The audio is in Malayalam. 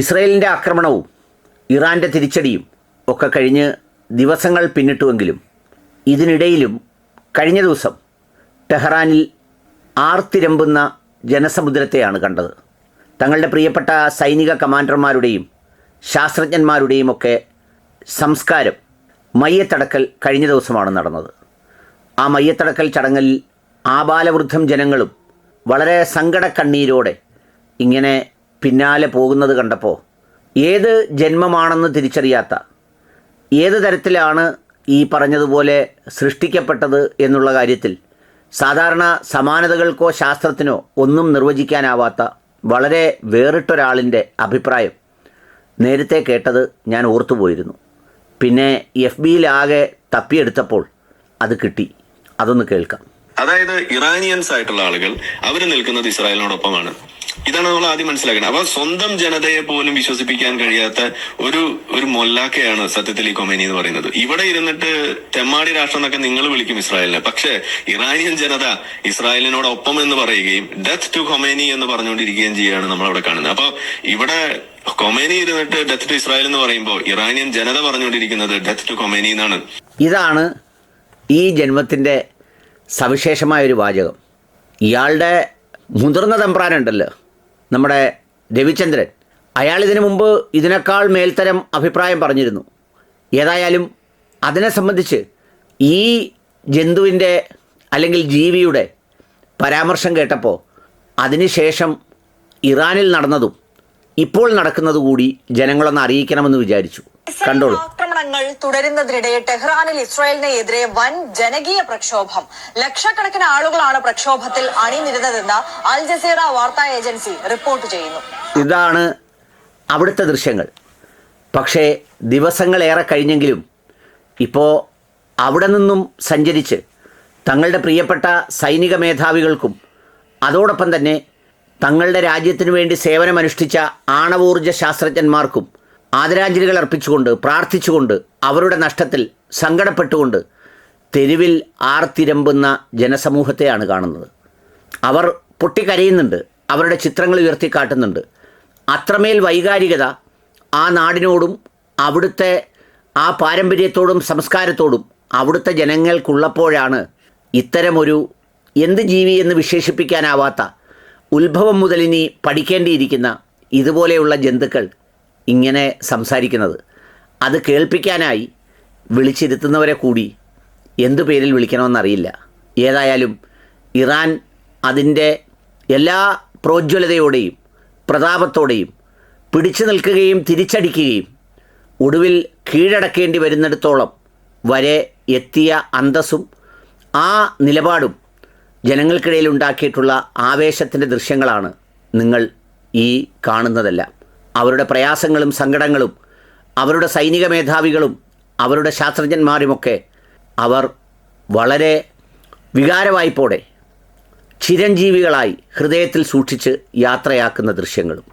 ഇസ്രയേലിന്റെ ആക്രമണവും ഇറാന്റെ തിരിച്ചടിയും ഒക്കെ കഴിഞ്ഞ് ദിവസങ്ങൾ പിന്നിട്ടുവെങ്കിലും ഇതിനിടയിലും കഴിഞ്ഞ ദിവസം ടെഹ്റാനിൽ ആർത്തിരമ്പുന്ന ജനസമുദ്രത്തെയാണ് കണ്ടത്. തങ്ങളുടെ പ്രിയപ്പെട്ട സൈനിക കമാൻഡർമാരുടെയും ശാസ്ത്രജ്ഞന്മാരുടെയും ഒക്കെ സംസ്കാരം മയ്യത്തടക്കൽ കഴിഞ്ഞ ദിവസമാണ് നടന്നത്. ആ മയ്യത്തടക്കൽ ചടങ്ങിൽ ആബാലവൃദ്ധം ജനങ്ങളും വളരെ സങ്കടക്കണ്ണീരോടെ ഇങ്ങനെ പിന്നാലെ പോകുന്നത് കണ്ടപ്പോൾ ഏത് ജന്മമാണെന്ന് തിരിച്ചറിയാത്ത ഏത് തരത്തിലാണ് ഈ പറഞ്ഞതുപോലെ സൃഷ്ടിക്കപ്പെട്ടത് എന്നുള്ള കാര്യത്തിൽ സാധാരണ സമാനതകൾക്കോ ശാസ്ത്രത്തിനോ ഒന്നും നിർവചിക്കാനാവാത്ത വളരെ വേറിട്ടൊരാളിന്റെ അഭിപ്രായം നേരത്തെ കേട്ടത് ഞാൻ ഓർത്തുപോയിരുന്നു. പിന്നെ എഫ് ബിയിലാകെ തപ്പിയെടുത്തപ്പോൾ അത് കിട്ടി. അതൊന്ന് കേൾക്കാം. അതായത് ഇറാനിയൻസ് ആയിട്ടുള്ള ആളുകൾ അവർ നിൽക്കുന്നത് ഇസ്രായേലിനോടൊപ്പമാണ്. ഇതാണ് നമ്മൾ ആദ്യം മനസ്സിലാക്കുന്നത് അപ്പൊ സ്വന്തം ജനതയെ പോലും വിശ്വസിപ്പിക്കാൻ കഴിയാത്ത ഒരു ഒരു മൊല്ലാക്കയാണ് സത്യത്തിൽ ഈ കൊമേനി എന്ന് പറയുന്നത്. ഇവിടെ ഇരുന്നിട്ട് തെമ്മാടി രാഷ്ട്രം എന്നൊക്കെ നിങ്ങൾ വിളിക്കും ഇസ്രായേലിനെ. പക്ഷേ ഇറാനിയൻ ജനത ഇസ്രായേലിനോടൊപ്പം എന്ന് പറയുകയും ഡെത്ത് ടു കൊമേനി എന്ന് പറഞ്ഞുകൊണ്ടിരിക്കുകയും ചെയ്യുകയാണ് നമ്മൾ അവിടെ കാണുന്നത്. അപ്പൊ ഇവിടെ കൊമേനി ഇരുന്നിട്ട് ഡെത്ത് ടു ഇസ്രായേൽ എന്ന് പറയുമ്പോൾ ഇറാനിയൻ ജനത പറഞ്ഞുകൊണ്ടിരിക്കുന്നത് ഡെത്ത് ടു കൊമേനി എന്നാണ്. ഇതാണ് ഈ ജന്മത്തിന്റെ ജന്മത്തിന്റെ സവിശേഷമായൊരു വാചകം. ഇയാളുടെ മുതിർന്ന തമ്പ്രാനുണ്ടല്ലോ നമ്മുടെ രവിചന്ദ്രൻ അയാൾ ഇതിനു മുമ്പ് ഇതിനേക്കാൾ മേൽത്തരം അഭിപ്രായം പറഞ്ഞിരുന്നു. ഏതായാലും അതിനെ സംബന്ധിച്ച് ഈ ജന്തുവിന്റെ അല്ലെങ്കിൽ ജീവിയുടെ പരാമർശം കേട്ടപ്പോൾ അതിനുശേഷം ഇറാനിൽ നടന്നതും ഇപ്പോൾ നടക്കുന്നത് കൂടി ജനങ്ങളൊന്ന് അറിയിക്കണമെന്ന് വിചാരിച്ചു. കണ്ടോളൂ. ആക്രമണങ്ങൾ തുടരുന്നതിനിടെ ടെഹ്റാനിൽ ഇസ്രായേലിനെതിരെ വൻ ജനകീയ പ്രക്ഷോഭം. ലക്ഷക്കണക്കിന് ആളുകളാണ് പ്രക്ഷോഭത്തിൽ അണിനിരുന്നതെന്ന് അൽ ജസീറ വാർത്താ ഏജൻസി റിപ്പോർട്ട് ചെയ്യുന്നു. ഇതാണ് അവിടുത്തെ ദൃശ്യങ്ങൾ. പക്ഷേ ദിവസങ്ങളേറെ കഴിഞ്ഞെങ്കിലും ഇപ്പോൾ അവിടെ നിന്നും സഞ്ചരിച്ച് തങ്ങളുടെ പ്രിയപ്പെട്ട സൈനിക മേധാവികൾക്കും അതോടൊപ്പം തന്നെ തങ്ങളുടെ രാജ്യത്തിനു വേണ്ടി സേവനമനുഷ്ഠിച്ച ആണവോർജ ശാസ്ത്രജ്ഞന്മാർക്കും ആദരാഞ്ജലികൾ അർപ്പിച്ചുകൊണ്ട് പ്രാർത്ഥിച്ചുകൊണ്ട് അവരുടെ നഷ്ടത്തിൽ സങ്കടപ്പെട്ടുകൊണ്ട് തെരുവിൽ ആർത്തിരമ്പുന്ന ജനസമൂഹത്തെയാണ് കാണുന്നത്. അവർ പൊട്ടിക്കരയുന്നുണ്ട് അവരുടെ ചിത്രങ്ങൾ ഉയർത്തി കാട്ടുന്നുണ്ട് അത്രമേൽ വൈകാരികത ആ നാടിനോടും അവിടുത്തെ ആ പാരമ്പര്യത്തോടും സംസ്കാരത്തോടും അവിടുത്തെ ജനങ്ങൾക്കുള്ളപ്പോഴാണ് ഇത്തരമൊരു എന്ത് ജീവി എന്ന് വിശേഷിപ്പിക്കാനാവാത്ത ഉത്ഭവം മുതലിനി പഠിക്കേണ്ടിയിരിക്കുന്ന ഇതുപോലെയുള്ള ജന്തുക്കൾ ഇങ്ങനെ സംസാരിക്കുന്നത്. അത് കേൾപ്പിക്കാനായി വിളിച്ചിരുത്തുന്നവരെ കൂടി എന്തു പേരിൽ വിളിക്കണമെന്നറിയില്ല. ഏതായാലും ഇറാൻ അതിന്റെ എല്ലാ പ്രോജ്വലതയോടെയും പ്രതാപത്തോടെയും പിടിച്ചു നിൽക്കുകയും തിരിച്ചടിക്കുകയും ഒടുവിൽ കീഴടക്കേണ്ടി വരുന്നിടത്തോളം വരെ എത്തിയ അന്തസ്സും ആ നിലപാടും ജനങ്ങൾക്കിടയിൽ ഉണ്ടാക്കിയിട്ടുള്ള ആവേശത്തിന്റെ ദൃശ്യങ്ങളാണ് നിങ്ങൾ ഈ കാണുന്നതെല്ലാം. അവരുടെ പ്രയാസങ്ങളും സങ്കടങ്ങളും അവരുടെ സൈനിക മേധാവികളും അവരുടെ ശാസ്ത്രജ്ഞന്മാരുമൊക്കെ അവർ വളരെ വികാരവായ്പോടെ ചിരഞ്ജീവികളായി ഹൃദയത്തിൽ സൂക്ഷിച്ച് യാത്രയാക്കുന്ന ദൃശ്യങ്ങളും.